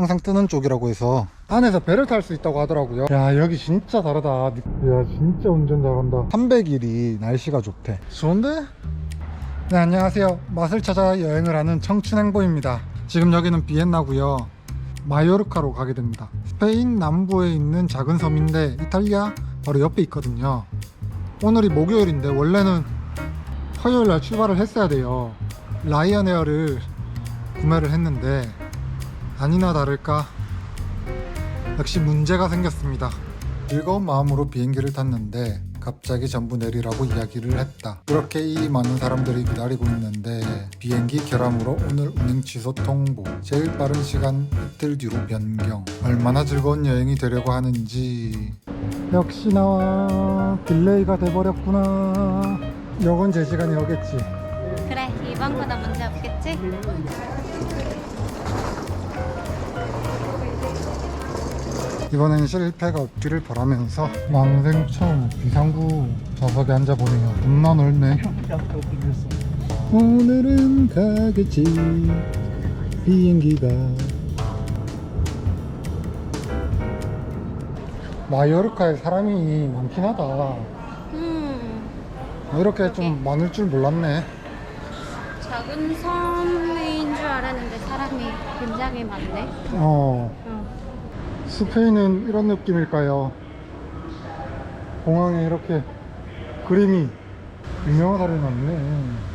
항상 뜨는 쪽이라고 해서 안에서 배를 탈 수 있다고 하더라고요. 야 여기 진짜 다르다. 야 진짜 운전 잘한다. 300일이 날씨가 좋대. 좋은데? 네 안녕하세요. 맛을 찾아 여행을 하는 청춘행보입니다. 지금 여기는 비엔나고요. 마요르카로 가게 됩니다. 스페인 남부에 있는 작은 섬인데 이탈리아 바로 옆에 있거든요. 오늘이 목요일인데 원래는 화요일 날 출발을 했어야 돼요. 라이언에어를 구매를 했는데 아니나 다를까 역시 문제가 생겼습니다. 즐거운 마음으로 비행기를 탔는데 갑자기 전부 내리라고 이야기를 했다. 그렇게 이 많은 사람들이 기다리고 있는데 비행기 결함으로 오늘 운행 취소 통보. 제일 빠른 시간 이틀 뒤로 변경. 얼마나 즐거운 여행이 되려고 하는지. 역시나 딜레이가 돼버렸구나. 요건 제 시간이 오겠지. 그래 이번 거다 문제 없겠지? 이번엔 실패가 없기를 바라면서 난생 처음 비상구 좌석에 앉아보네요. 겁나 넓네. 오늘은 가겠지. 비행기가. 마요르카에 사람이 많긴 하다. 음. 이렇게 좀 많을 줄 몰랐네. 작은 섬인 줄 알았는데 사람이 굉장히 많네. 어. 응. 스페인은 이런 느낌일까요? 공항에 이렇게 그림이 유명하다리 났네.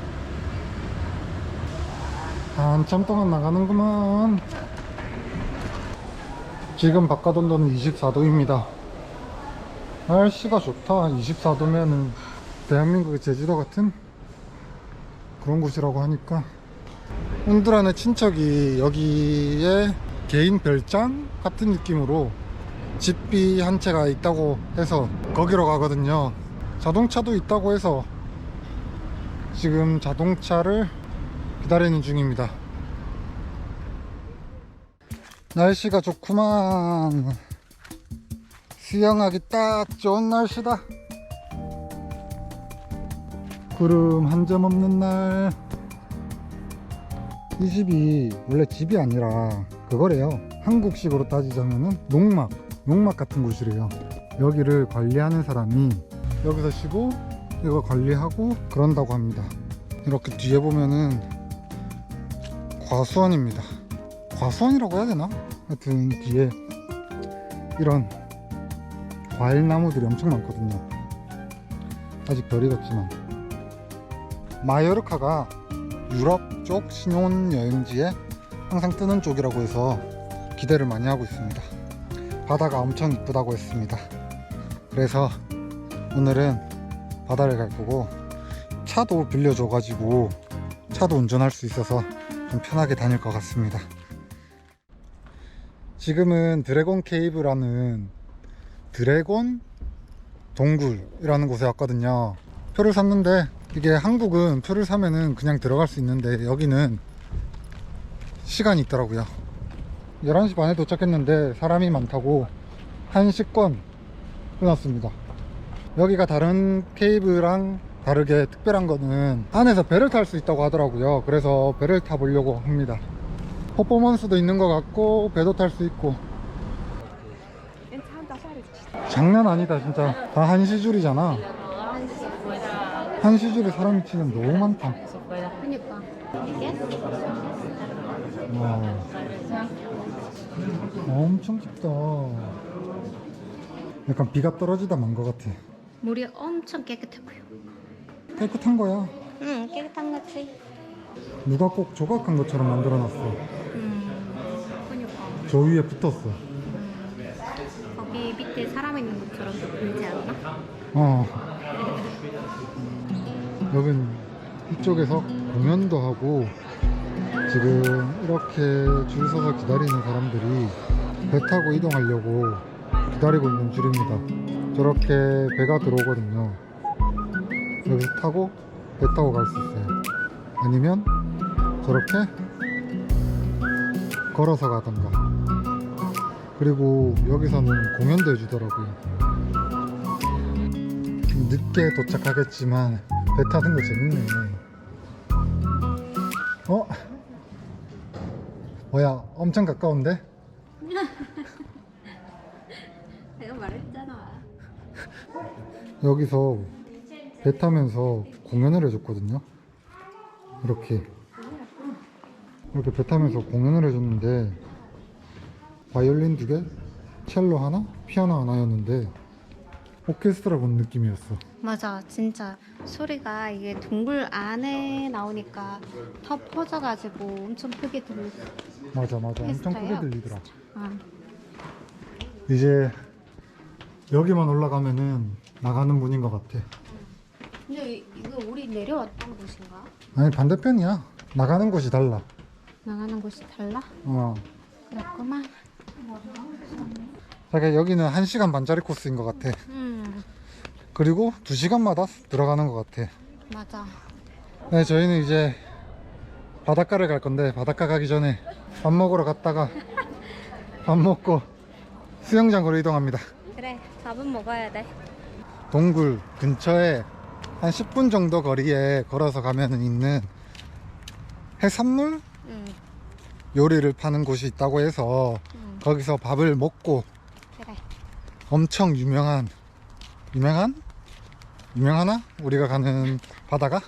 한참 동안 나가는구만. 지금 바깥 온도는 24도입니다. 날씨가 좋다. 24도면은 대한민국의 제주도 같은 그런 곳이라고 하니까. 온드란의 친척이 여기에 개인 별장 같은 느낌으로 집비 한 채가 있다고 해서 거기로 가거든요. 자동차도 있다고 해서 지금 자동차를 기다리는 중입니다. 날씨가 좋구만. 수영하기 딱 좋은 날씨다. 구름 한 점 없는 날. 이 집이 원래 집이 아니라 그거래요. 한국식으로 따지자면은 농막, 농막 같은 곳이래요. 여기를 관리하는 사람이 여기서 쉬고 이거 관리하고 그런다고 합니다. 이렇게 뒤에 보면은 과수원입니다. 과수원이라고 해야 되나? 하여튼 뒤에 이런 과일 나무들이 엄청 많거든요. 아직 덜 익었지만 마요르카가 유럽 쪽 신혼 여행지에 항상 뜨는 쪽이라고 해서 기대를 많이 하고 있습니다. 바다가 엄청 이쁘다고 했습니다. 그래서 오늘은 바다를 갈 거고 차도 빌려줘가지고 차도 운전할 수 있어서 좀 편하게 다닐 것 같습니다. 지금은 드래곤 케이브라는 드래곤 동굴이라는 곳에 왔거든요. 표를 샀는데 이게 한국은 표를 사면은 그냥 들어갈 수 있는데 여기는 시간이 있더라고요. 11시 반에 도착했는데 사람이 많다고 1시권 끊었습니다. 여기가 다른 케이블랑 다르게 특별한 거는 안에서 배를 탈 수 있다고 하더라고요. 그래서 배를 타보려고 합니다. 퍼포먼스도 있는 것 같고 배도 탈 수 있고. 장난 아니다 진짜. 다 한시줄이잖아. 한시줄에 사람이 치면 너무 많다? 와. 엄청 깊다. 약간 비가 떨어지다 만 것 같아. 물이 엄청 깨끗하고요. 깨끗한 거야? 응 깨끗한 거지. 누가 꼭 조각한 것처럼 만들어 놨어. 음 그니까. 저 위에 붙었어. 거기 밑에 사람 있는 것처럼 좀 보이지 않나? 어. 여긴 이쪽에서 공연도 하고 지금 이렇게 줄 서서 기다리는 사람들이 배 타고 이동하려고 기다리고 있는 줄입니다. 저렇게 배가 들어오거든요. 여기서 타고 배 타고 갈 수 있어요. 아니면 저렇게 걸어서 가던가. 그리고 여기서는 공연도 해주더라고요. 좀 늦게 도착하겠지만 배 타는 거 재밌네. 어? 뭐야 엄청 가까운데? 내가 말했잖아. 여기서 배 타면서 공연을 해줬거든요. 이렇게 이렇게 배 타면서 공연을 해줬는데 바이올린 두 개, 첼로 하나, 피아노 하나였는데 오케스트라 본 느낌이었어. 맞아, 진짜 소리가 이게 동굴 안에 나오니까 더 퍼져가지고 엄청 크게 들렸어. 맞아 맞아 엄청 크게 들리더라. 아, 이제 여기만 올라가면은 나가는 문인 것 같아. 근데 이- 이거 우리 내려왔던 곳인가? 아니 반대편이야. 나가는 곳이 달라. 나가는 곳이 달라? 어. 그렇구만. 자기 여기는 1시간 반짜리 코스인 것 같아. 음, 그리고 2시간마다 들어가는 것 같아. 맞아. 네, 저희는 이제 바닷가를 갈 건데 바닷가 가기 전에 밥 먹으러 갔다가 밥 먹고 수영장으로 이동합니다. 그래, 밥은 먹어야 돼. 동굴 근처에 한 10분 정도 거리에 걸어서 가면 있는 해산물 응, 요리를 파는 곳이 있다고 해서 응, 거기서 밥을 먹고 그래. 엄청 유명한 유명한 유명하나 우리가 가는 바다가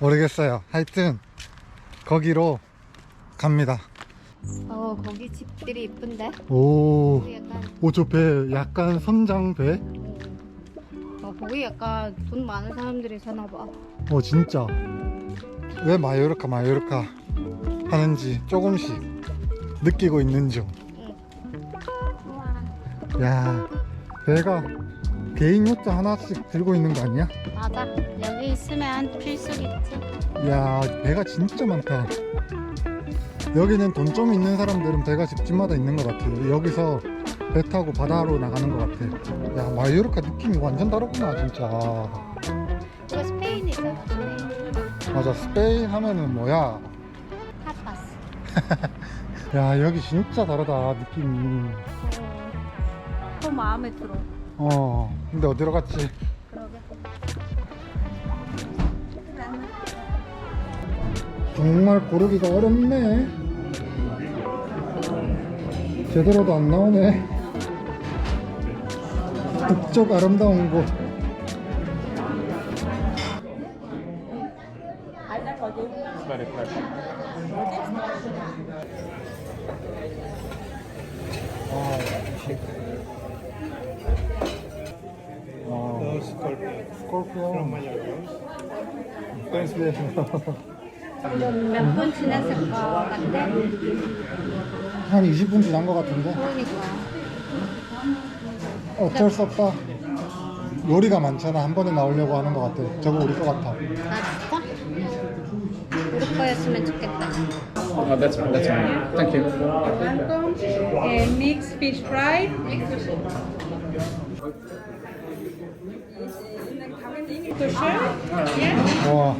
모르겠어요. 하여튼 거기로 갑니다. 어, 거기 집들이 이쁜데? 오, 거기 약간, 오저배 약간 선장 배? 어, 거기 약간 돈 많은 사람들이 사나 봐. 어 진짜 왜 마요르카 마요르카 하는지 조금씩 느끼고 있는 중. 야 배가 개인 요트 하나씩 들고 있는 거 아니야? 맞아. 여기 있으면 필수겠지. 야 배가 진짜 많다 여기는 돈 좀 있는 사람들은 배가 집집마다 있는 것 같아요 여기서 배 타고 바다로 나가는 것 같아 야 마요르카 느낌이 완전 다르구나 진짜 이거 스페인이잖아, 스페인. 맞아 스페인 하면은 뭐야 타파스. 야 여기 진짜 다르다 느낌이 어, 더 마음에 들어. 어. 근데 어디로 갔지. 정말 고르기가 어렵네. 제대로도 안 나오네. 북쪽 아름다운 곳 몇 분 지났을 것 같아? 한 20분 지난 것 같은데 그러니까. 어쩔 수 없다 요리가 많잖아 한 번에 나오려고 하는 것 같아 저거 우리 거 같아 아, 진짜? 우리 거였으면 좋겠다. Oh, that's that's fine. Thank you. Welcome. And mixed fish fry. Kosher? Yeah. 와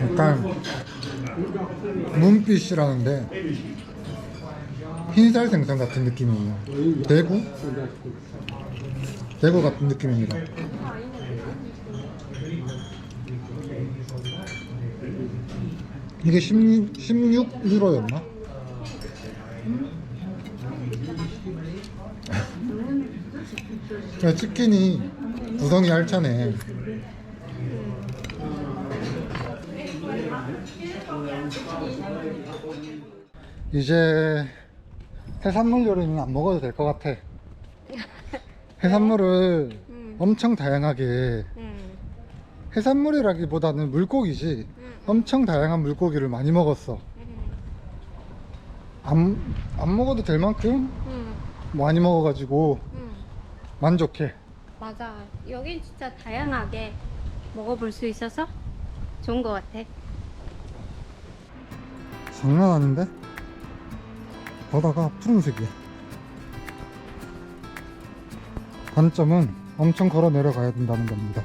약간 문빛이라는데 흰살 생선 같은 느낌이에요 대구? 대구 같은 느낌입니다 이게 16, 16유로였나? 야, 치킨이 구성이 알차네. 이제 해산물 요리는 안 먹어도 될 것 같아. 해산물을 음. 엄청 다양하게 응. 해산물이라기보다는 물고기지 음. 엄청 다양한 물고기를 많이 먹었어. 응. 안, 안 먹어도 될 만큼 응. 많이 먹어가지고 응. 만족해. 맞아. 여긴 진짜 다양하게 먹어볼 수 있어서 좋은 것 같아. 장난 아닌데? 바다가 푸른색이야. 단점은 엄청 걸어 내려가야 된다는 겁니다.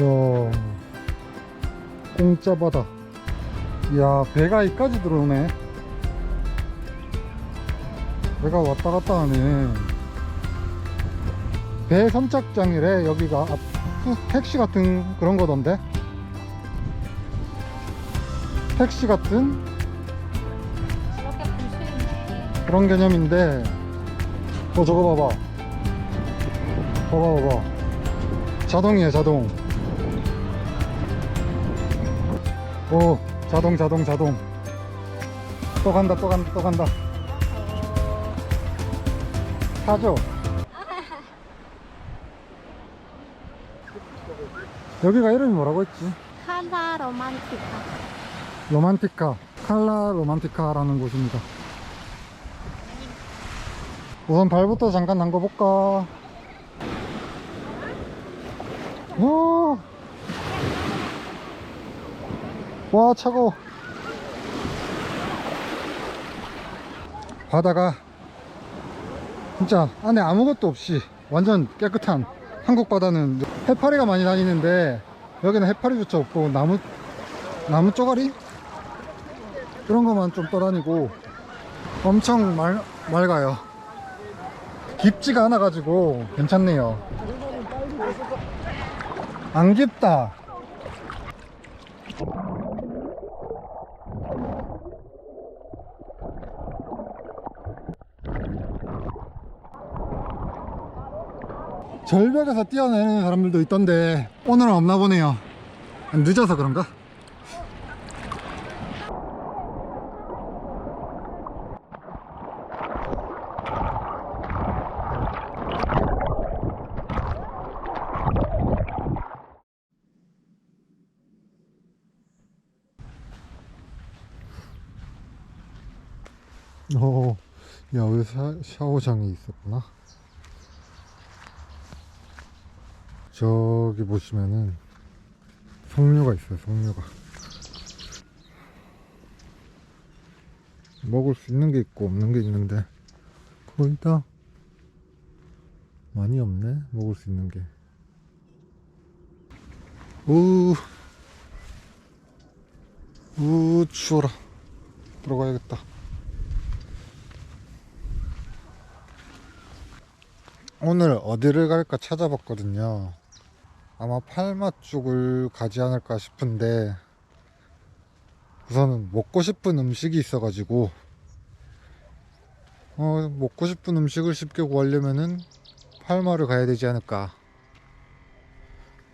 이야, 공짜 바다. 이야, 배가 이까지 들어오네. 배가 왔다 갔다 하네. 배 선착장이래, 여기가. 아, 푸- 택시 같은 그런 거던데? 택시 같은. 그런 개념인데, 어, 저거 봐봐. 봐봐, 봐봐. 자동이에요, 자동. 오, 자동, 자동, 자동. 또 간다, 또 간다, 또 간다. 타죠? 여기가 이름이 뭐라고 했지? 카나 로만티카. 로만티카 칼라 로만티카라는 곳입니다 우선 발부터 잠깐 담궈볼까 오. 와 차가워. 바다가 진짜 안에 아무것도 없이 완전 깨끗한 한국 바다는 해파리가 많이 다니는데 여기는 해파리조차 없고 나무 나무 쪼가리? 그런 것만 좀 떠다니고 엄청 맑, 맑아요. 깊지가 않아 가지고 괜찮네요. 안 깊다 절벽에서 뛰어내리는 사람들도 있던데 오늘은 없나 보네요 늦어서 그런가? 어, 야, 왜 샤, 샤워장이 있었구나. 저기 보시면은 석류가 있어요, 석류가. 먹을 수 있는 게 있고 없는 게 있는데 거의 다 많이 없네, 먹을 수 있는 게. 우, 우, 추워라. 들어가야겠다. 오늘 어디를 갈까 찾아봤거든요. 아마 팔마 쪽을 가지 않을까 싶은데 우선은 먹고 싶은 음식이 있어가지고 어, 먹고 싶은 음식을 쉽게 구하려면은 팔마를 가야 되지 않을까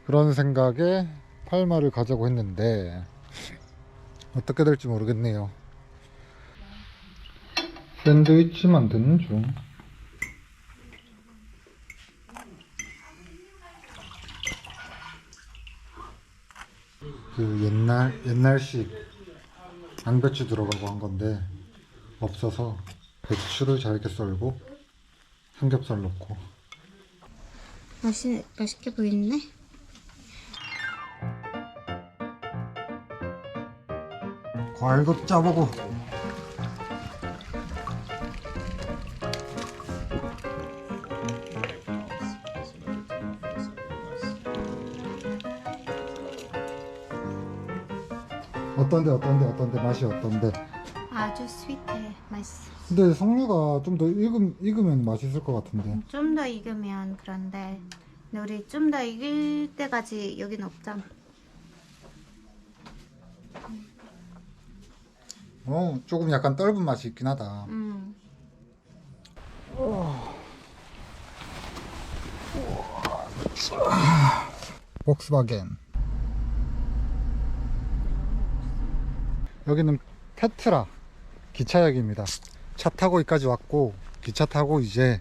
그런 생각에 팔마를 가자고 했는데 어떻게 될지 모르겠네요. 샌드위치 만드는 중. 그 옛날 옛날식 양배추 들어가고 한 건데 없어서 배추를 잘게 썰고 삼겹살 넣고 맛이 맛있게 보이네. 과일도 짜보고 어떤데 어떤데 어떤데 맛이 어떤데 아주 스윗해. 맛있어. 근데 석류가 좀 더 익으면, 익으면 맛있을 것 같은데 좀 더 익으면 그런데 근데 우리 좀 더 익을 때까지 여긴 없잖아. 어 조금 약간 떫은 맛이 있긴 하다 음. 복스바겐 여기는 페트라 기차역입니다 차 타고 여기까지 왔고 기차 타고 이제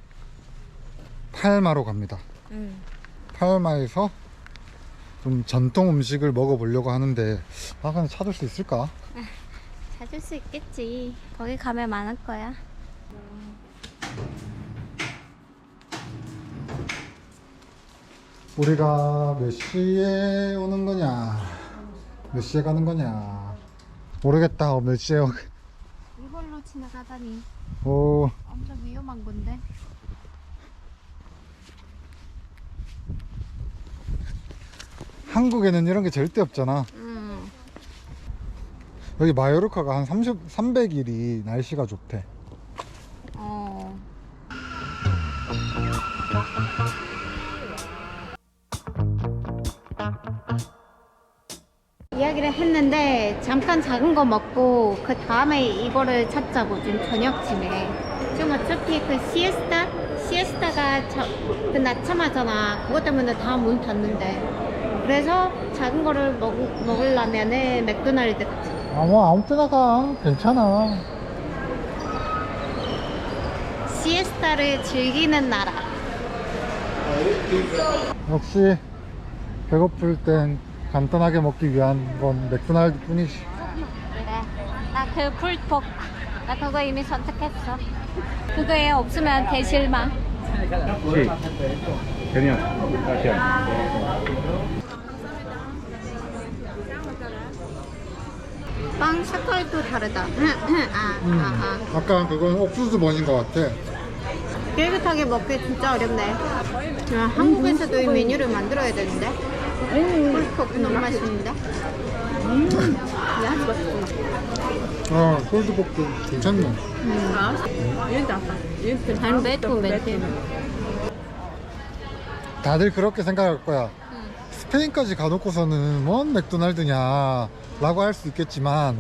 팔마로 갑니다 음. 팔마에서 좀 전통 음식을 먹어보려고 하는데 아 근데 찾을 수 있을까? 찾을 수 있겠지. 거기 가면 많을 거야. 우리가 몇 시에 오는 거냐 몇 시에 가는 거냐 모르겠다 어, 몇 시에 오... 이걸로 지나가다니. 오 엄청 위험한 건데. 한국에는 이런 게 절대 없잖아. 음. 여기 마요르카가 한 30, 300일이 날씨가 좋대 근데 잠깐 작은 거 먹고 그 다음에 이거를 찾자고 좀 저녁쯤에. 좀 어차피 그 시에스타? 시에스타가 저, 그 낮잠 하잖아. 그것 때문에 다 문 닫는데. 그래서 작은 거를 먹, 먹으려면은 맥도날드 가자 아무 아무 때나 가 괜찮아. 시에스타를 즐기는 나라. 역시 배고플 땐 간단하게 먹기 위한 건 맥도날드 뿐이지 그래 나그 풀포크 나 그거 이미 선택했어 그거에 없으면 대실망 Sí. Genial. Gracias. 빵 색깔도 다르다 아, 음, 아, 아. 아까 그건 옥수수 번인 것 같아 깨끗하게 먹기 진짜 어렵네. 아, 한국에서도 이 메뉴를 만들어야 되는데. 너무 맛있는데. 음. 아 콜드복도 괜찮네 잘 매도 매도. 다들 그렇게 생각할 거야 스페인까지 가놓고서는 뭔 맥도날드냐 라고 할 수 있겠지만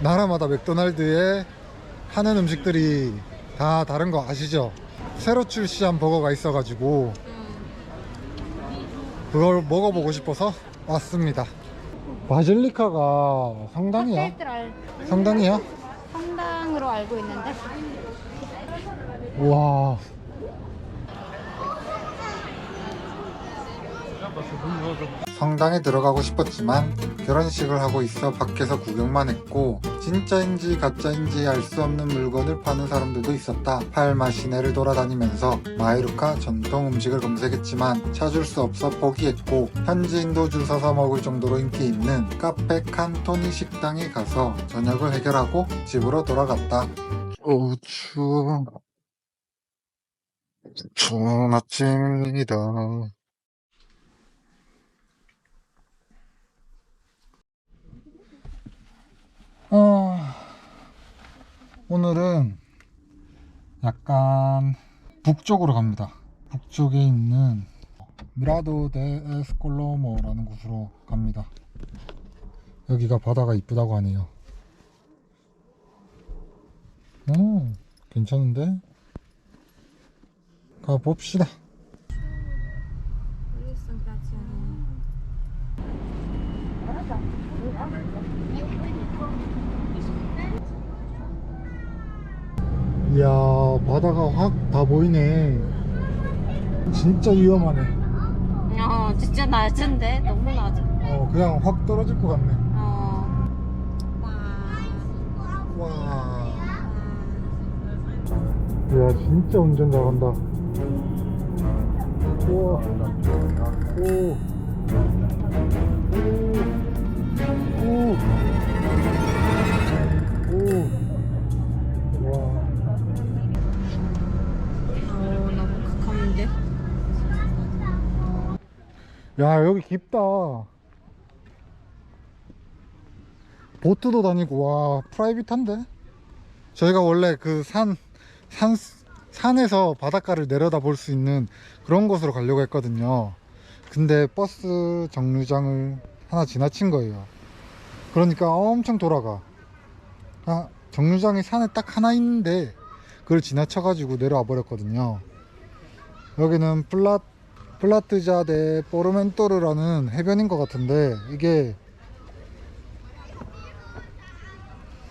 나라마다 맥도날드에 하는 음식들이 다 다른 거 아시죠? 새로 출시한 버거가 있어가지고 그걸 먹어보고 싶어서 왔습니다 바질리카가 성당이야? 성당이야? 성당으로 알고 있는데. 와 성당에 들어가고 싶었지만 결혼식을 하고 있어 밖에서 구경만 했고 진짜인지 가짜인지 알 수 없는 물건을 파는 사람들도 있었다. 팔마 시내를 돌아다니면서 마이루카 전통 음식을 검색했지만 찾을 수 없어 포기했고 현지인도 줄 서서 먹을 정도로 인기 있는 카페 칸토니 식당에 가서 저녁을 해결하고 집으로 돌아갔다. 오 추워. 좋은 아침입니다. 어, 오늘은 약간 북쪽으로 갑니다. 북쪽에 있는 미라도 데 에스콜로모라는 곳으로 갑니다. 여기가 바다가 이쁘다고 하네요. 오, 괜찮은데? 가봅시다. 이야, 바다가 확 다 보이네. 진짜 위험하네. 어, 진짜 낮은데 너무 낮아. 어, 그냥 확 떨어질 것 같네. 어. 와. 야, 진짜 운전 잘한다. 우와. 오. 오. 오. 야, 여기 깊다. 보트도 다니고, 와, 프라이빗한데? 저희가 원래 그 산, 산, 산에서 바닷가를 내려다 볼 수 있는 그런 곳으로 가려고 했거든요. 근데 버스 정류장을 하나 지나친 거예요. 그러니까 엄청 돌아가. 아, 정류장이 산에 딱 하나 있는데, 그걸 지나쳐 가지고 내려와 버렸거든요. 여기는 플라, 플라트자 데 포르멘토르라는 해변인 것 같은데, 이게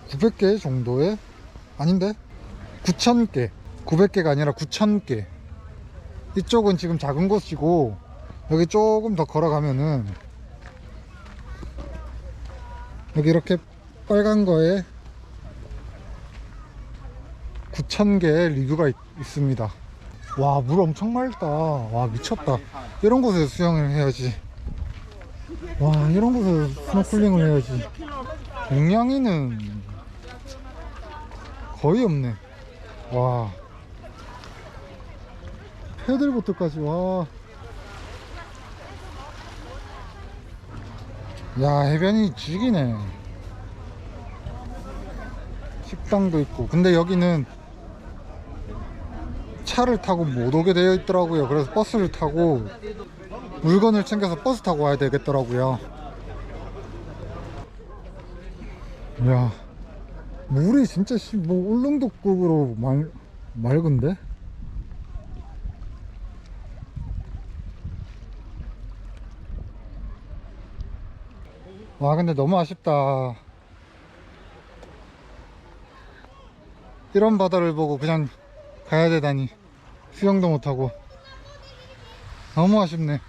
900개 정도의 아닌데? 9,000개. 900개가 아니라 9,000개. 이쪽은 지금 작은 곳이고 여기 조금 더 걸어가면은 여기 이렇게 빨간 거에 9,000개의 리뷰가 있, 있습니다 와 물 엄청 맑다 와 미쳤다 이런 곳에서 수영을 해야지 와 이런 곳에서 스노클링을 해야지 용량이는 거의 없네. 와. 패들보트까지, 와. 야, 해변이 죽이네. 식당도 있고. 근데 여기는 차를 타고 못 오게 되어 있더라고요. 그래서 버스를 타고 물건을 챙겨서 버스 타고 와야 되겠더라고요. 야 물이 진짜 씨, 뭐 울릉도급으로 말, 맑은데? 와 근데 너무 아쉽다 이런 바다를 보고 그냥 가야 되다니 수영도 못하고 너무 아쉽네.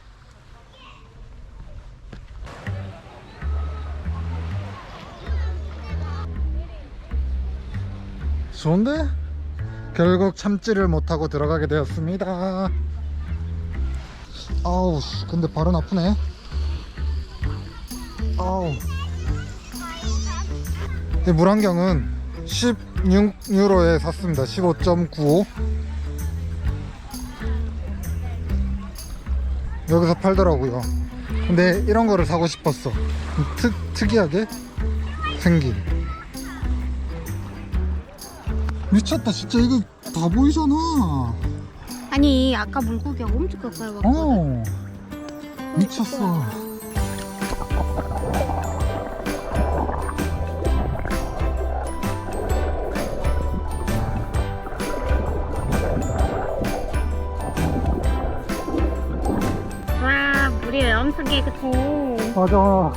좋은데? 결국 참지를 못하고 들어가게 되었습니다. 아우 씨, 근데 발은 아프네. 아우. 이 물안경은 16유로에 샀습니다. 15.95 여기서 팔더라고요. 근데 이런 거를 사고 싶었어. 특, 특이하게 생긴. 미쳤다. 진짜 이거 다 보이잖아. 아니 아까 물고기가 엄청 가까이 왔거든. 어 미쳤어 맞아.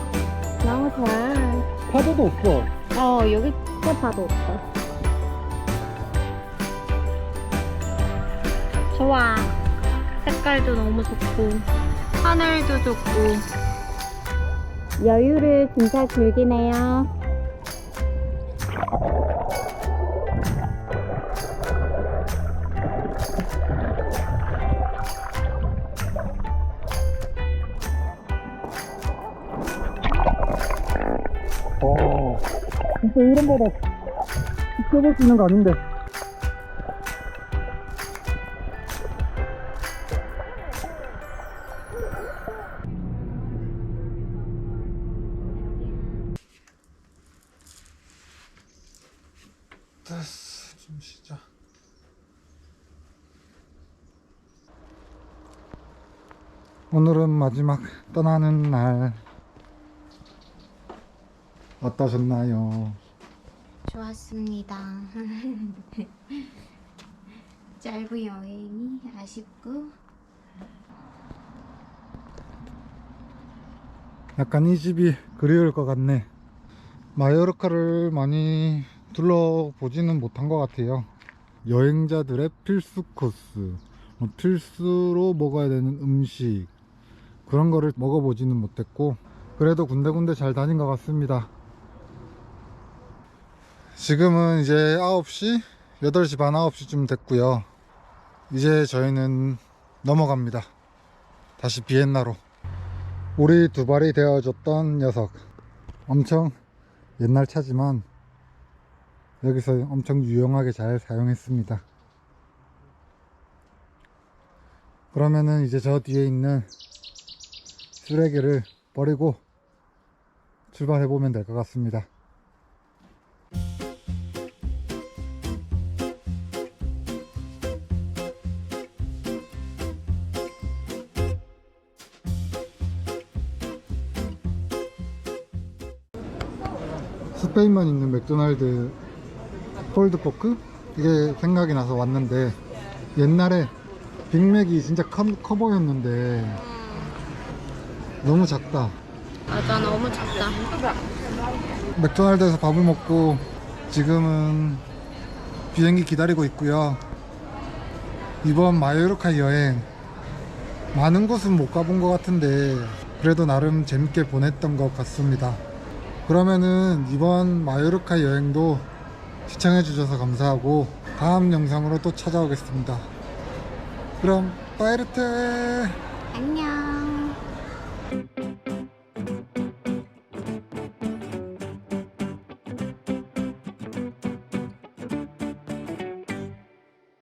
너무 좋아 파도도 없어. 어 여기 또 봐도 없어. 좋아. 색깔도 너무 좋고 하늘도 좋고. 여유를 진짜 즐기네요 진짜 이런 바다 지켜볼 수 있는 거 아닌데 됐어 좀 쉬자 오늘은 마지막 떠나는 날 어떠셨나요? 좋았습니다 짧은 여행이 아쉽고 약간 이 집이 그리울 것 같네. 마요르카를 많이 둘러보지는 못한 것 같아요. 여행자들의 필수 코스, 뭐 필수로 먹어야 되는 음식, 그런 거를 먹어보지는 못했고, 그래도 군데군데 잘 다닌 것 같습니다. 지금은 이제 9시, 8시 반 9시쯤 됐고요. 이제 저희는 넘어갑니다. 다시 비엔나로. 우리 두 발이 되어줬던 녀석 엄청 옛날 차지만 여기서 엄청 유용하게 잘 사용했습니다 그러면은 이제 저 뒤에 있는 쓰레기를 버리고 출발해 보면 될 것 같습니다 스페인만 있는 맥도날드 폴드포크? 이게 생각이 나서 왔는데 옛날에 빅맥이 진짜 커, 커 보였는데 너무 작다. 맞아 너무 작다. 맥도날드에서 밥을 먹고 지금은 비행기 기다리고 있고요. 이번 마요르카 여행 많은 곳은 못 가본 것 같은데 그래도 나름 재밌게 보냈던 것 같습니다 그러면은 이번 마요르카 여행도 시청해 주셔서 감사하고 다음 영상으로 또 찾아오겠습니다. 그럼 파이르테! 안녕.